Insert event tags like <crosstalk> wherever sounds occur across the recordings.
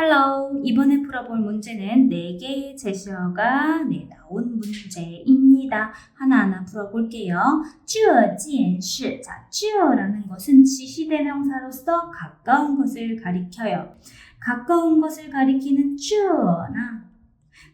Hello. 이번에 풀어볼 문제는 4개의 제시어가 네, 나온 문제입니다. 하나하나 풀어볼게요. 쯔지엔시. 자, 쯔라는 것은 지시대명사로서 가까운 것을 가리켜요. 가까운 것을 가리키는 쯔나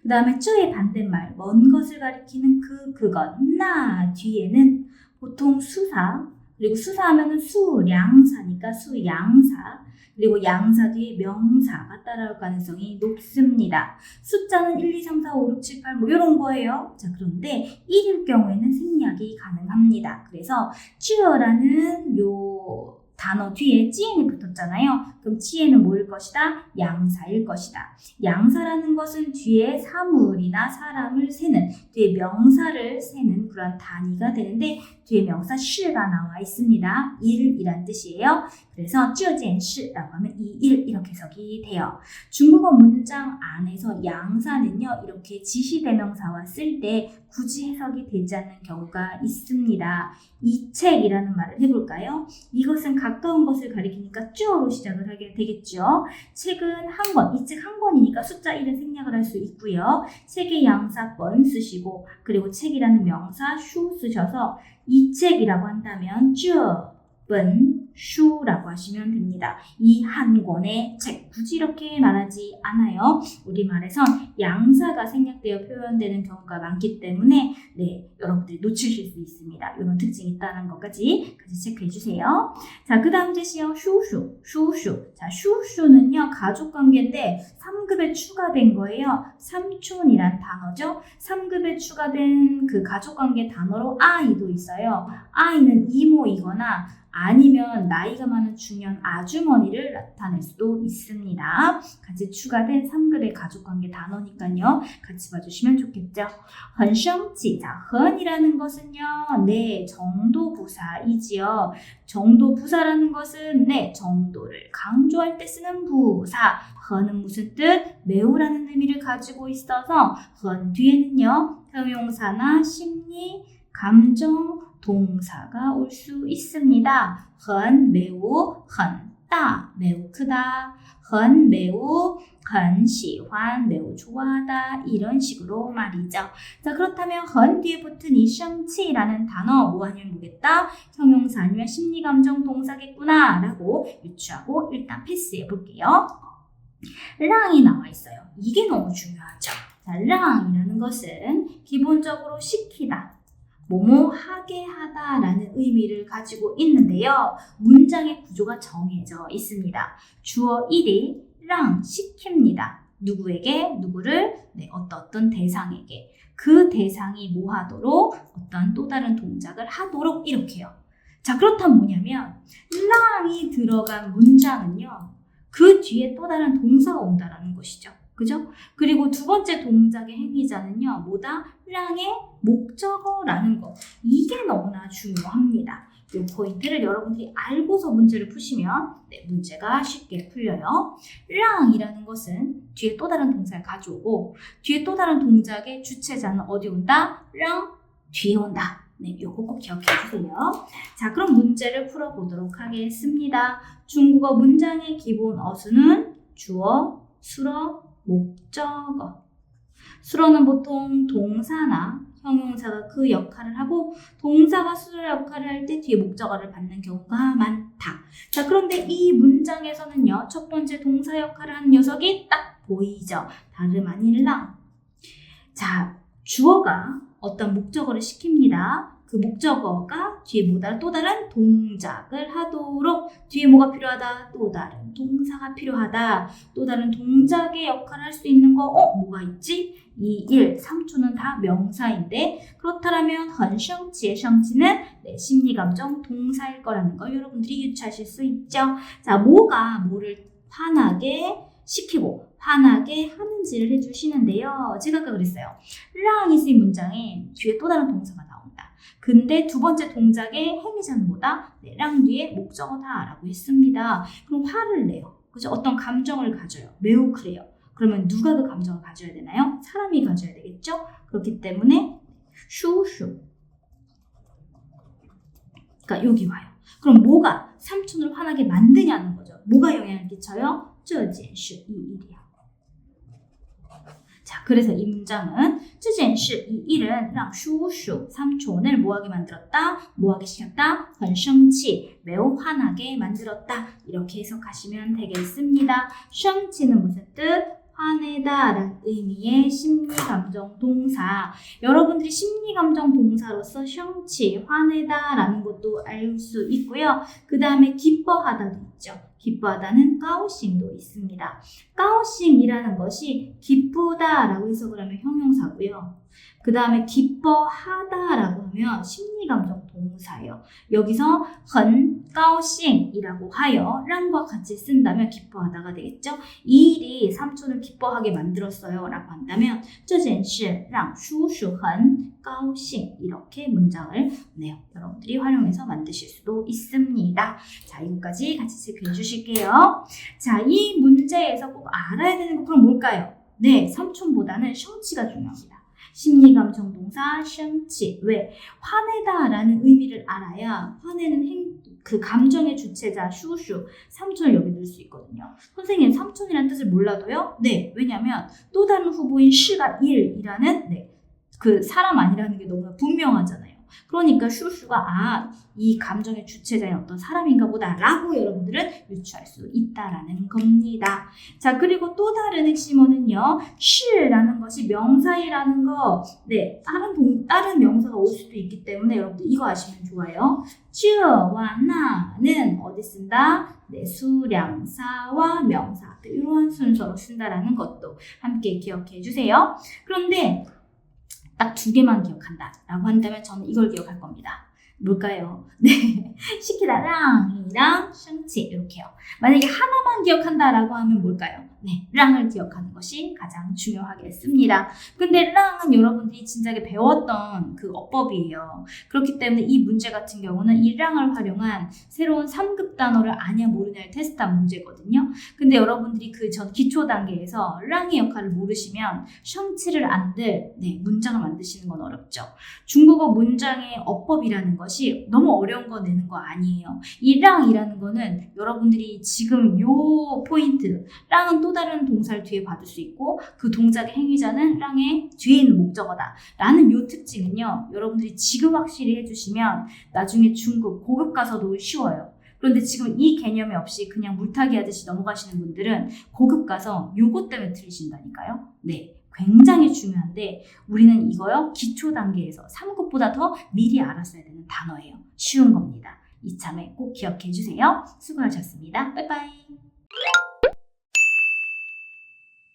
그 다음에 쯔의 반대말, 먼 것을 가리키는 그, 그것, 나 뒤에는 보통 수사, 그리고 수사하면 수량사니까 수양사 그리고 양사 뒤에 명사가 따라올 가능성이 높습니다. 숫자는 1, 2, 3, 4, 5, 6, 7, 8 뭐 이런 거예요. 자, 그런데 1일 경우에는 생략이 가능합니다. 그래서 这라는 요 단어 뒤에 찌엔이 붙었잖아요. 그럼 치에는 뭐일 것이다? 양사일 것이다. 양사라는 것은 뒤에 사물이나 사람을 세는, 뒤에 명사를 세는 그런 단위가 되는데, 뒤에 명사 시가 나와 있습니다. 일이란 뜻이에요. 그래서 쯔젠시라고 하면 이 일 이렇게 해석이 돼요. 중국어 문장 안에서 양사는요, 이렇게 지시대명사와 쓸 때 굳이 해석이 되지 않는 경우가 있습니다. 이 책이라는 말을 해볼까요? 이것은 가까운 것을 가리키니까 쯔어로 시작을 할 하게 되겠죠. 책은 한 권, 이 책 한 권이니까 숫자 1은 생략을 할 수 있고요. 책의 양사 번 쓰시고, 그리고 책이라는 명사 슈 쓰셔서 이 책이라고 한다면 쭈어, 번, 슈라고 하시면 됩니다. 이 한 권의 책, 굳이 이렇게 말하지 않아요. 우리말에선 양사가 생략되어 표현되는 경우가 많기 때문에 네, 여러분들이 놓치실 수 있습니다. 이런 특징이 있다는 것까지 같이 체크해 주세요. 자, 그 다음 제시어 슈슈, 슈슈. 자, 슈슈는요, 가족 관계인데 3급에 추가된 거예요. 삼촌이란 단어죠. 3급에 추가된 그 가족 관계 단어로 아이도 있어요. 아이는 이모이거나 아니면 나이가 많은 중년 아주머니를 나타낼 수도 있습니다. 같이 추가된 3글의 가족관계 단어니까요. 같이 봐주시면 좋겠죠. 헌성치, 자, 헌이라는 것은요, 네, 정도 부사이지요. 정도 부사라는 것은 네, 정도를 강조할 때 쓰는 부사. 헌은 무슨 뜻? 매우라는 의미를 가지고 있어서 헌 뒤에는요, 형용사나 심리, 감정, 동사가 올 수 있습니다. 很 매우, 很大 매우 크다, 很 매우, 很喜欢 매우 좋아하다 이런 식으로 말이죠. 자 그렇다면 很 뒤에 붙은 이 生气라는 단어 뭐 아니면 뭐겠다? 형용사 아니면 심리 감정 동사겠구나 라고 유추하고 일단 패스해 볼게요. 랑이 나와 있어요. 이게 너무 중요하죠. 자, 랑이라는 것은 기본적으로 시키다, 뭐뭐 하게 하다라는 의미를 가지고 있는데요. 문장의 구조가 정해져 있습니다. 주어 1이 랑 시킵니다. 누구에게 누구를 네, 어떤 어떤 대상에게 그 대상이 뭐 하도록 어떤 또 다른 동작을 하도록 이렇게요. 자 그렇다면 뭐냐면 랑이 들어간 문장은요. 그 뒤에 또 다른 동사가 온다라는 것이죠. 그죠? 그리고 두 번째 동작의 행위자는요, 뭐다? 랑의 목적어라는 거. 이게 너무나 중요합니다. 이 포인트를 여러분들이 알고서 문제를 푸시면 네, 문제가 쉽게 풀려요. 랑이라는 것은 뒤에 또 다른 동사를 가져오고 뒤에 또 다른 동작의 주체자는 어디 온다? 랑 뒤에 온다. 네, 요거 꼭 기억해 주세요. 자, 그럼 문제를 풀어보도록 하겠습니다. 중국어 문장의 기본 어수는 주어, 수어, 목적어. 수로는 보통 동사나 형용사가 그 역할을 하고 동사가 수로 역할을 할 때 뒤에 목적어를 받는 경우가 많다. 자, 그런데 이 문장에서는요, 첫 번째 동사 역할을 하는 녀석이 딱 보이죠. 다름 아닌 랑. 자, 주어가 어떤 목적어를 시킵니다. 그 목적어가 뒤에 뭐다 또 다른 동작을 하도록 뒤에 뭐가 필요하다? 또 다른 동사가 필요하다. 또 다른 동작의 역할을 할 수 있는 거 어? 뭐가 있지? 이 1, 3초는 다 명사인데 그렇다면 헌성치의 성치는 네, 심리감정 동사일 거라는 걸 여러분들이 유추하실 수 있죠. 자 뭐가 뭐를 화나게 시키고 화나게 하는지를 해주시는데요. 제가 아까 그랬어요. 랑이 쓰인 문장에 뒤에 또 다른 동사가 나옵니다 근데 두 번째 동작에 행위장보다 내랑 네, 뒤에 목적어다라고 했습니다. 그럼 화를 내요. 그죠? 어떤 감정을 가져요. 매우 그래요. 그러면 누가 그 감정을 가져야 되나요? 사람이 가져야 되겠죠? 그렇기 때문에 슈슈. 그러니까 여기 와요. 그럼 뭐가 삼촌을 화나게 만드냐는 거죠. 뭐가 영향을 끼쳐요? 쯔진슈 이 일이야. 자, 그래서 이 문장은 这件事이 일은 让叔叔 삼촌을 뭐하게 만들었다, 뭐하게 시켰다, 很生气 매우 화나게 만들었다 이렇게 해석하시면 되겠습니다. 生气는 무슨 뜻? 화내다라는 의미의 심리감정 동사. 여러분들이 심리감정 동사로서 生气, 화내다라는 것도 알 수 있고요. 그 다음에 기뻐하다도 있죠. 기뻐하다는 까오싱도 있습니다. 까오싱이라는 것이 기쁘다라고 해석을 하면 형용사고요. 그 다음에 기뻐하다라고 하면 심리감정 동사예요. 여기서 很高兴이라고 하여 랑과 같이 쓴다면 기뻐하다가 되겠죠. 이 일이 삼촌을 기뻐하게 만들었어요 라고 한다면 这件事让叔叔很高兴 이렇게 문장을 네, 여러분들이 활용해서 만드실 수도 있습니다. 자, 이거까지 같이 체크해 주 실게요. 자, 이 문제에서 꼭 알아야 되는 거 그럼 뭘까요? 네, 삼촌보다는 성치가 중요합니다. 심리감정 동사 生气 왜? 화내다라는 의미를 알아야 화내는 행, 그 감정의 주체자 슈슈 삼촌을 여기 넣을 수 있거든요. 선생님 삼촌이라는 뜻을 몰라도요? 네, 왜냐면 또 다른 후보인 시가 일이라는 네, 그 사람 아니라는 게 너무 분명하잖아요. 그러니까 슈슈가 아, 이 감정의 주체자인 어떤 사람인가 보다라고 여러분들은 유추할 수 있다라는 겁니다. 자, 그리고 또 다른 핵심어는요. 시라는 것이 명사이라는 거, 네, 다른 동, 다른 명사가 올 수도 있기 때문에 여러분들 이거 아시면 좋아요. 这와 나는 어디 쓴다? 네, 수량사와 명사 이런 순서로 쓴다라는 것도 함께 기억해 주세요. 그런데 딱 두 개만 기억한다 라고 한다면 저는 이걸 기억할 겁니다. 뭘까요? <laughs> 네, 시키다 랑 이랑 샹치 이렇게요. 만약에 하나만 기억한다 라고 하면 뭘까요? 네, 랑을 기억하는 것이 가장 중요하겠습니다. 근데 랑은 여러분들이 진작에 배웠던 그 어법이에요. 그렇기 때문에 이 문제 같은 경우는 이 랑을 활용한 새로운 3급 단어를 아냐 모르냐를 테스트한 문제거든요. 근데 여러분들이 그 전 기초 단계에서 랑의 역할을 모르시면 샹치를 안들 네, 문장을 만드시는 건 어렵죠. 중국어 문장의 어법이라는 것이 너무 어려운 거 내는 거 아니에요. 이 랑이라는 거는 여러분들이 지금 요 포인트, 랑은 또 다른 동사를 뒤에 받을 수 있고 그 동작의 행위자는 랑의 뒤에 있는 목적어다. 라는 요 특징은요. 여러분들이 지금 확실히 해주시면 나중에 중급, 고급 가서도 쉬워요. 그런데 지금 이 개념이 없이 그냥 물타기 하듯이 넘어가시는 분들은 고급 가서 요것 때문에 틀리신다니까요. 네. 굉장히 중요한데 우리는 이거요 기초 단계에서 3급보다 더 미리 알았어야 되는 단어예요. 쉬운 겁니다. 이참에 꼭 기억해 주세요. 수고하셨습니다. 빠이빠이.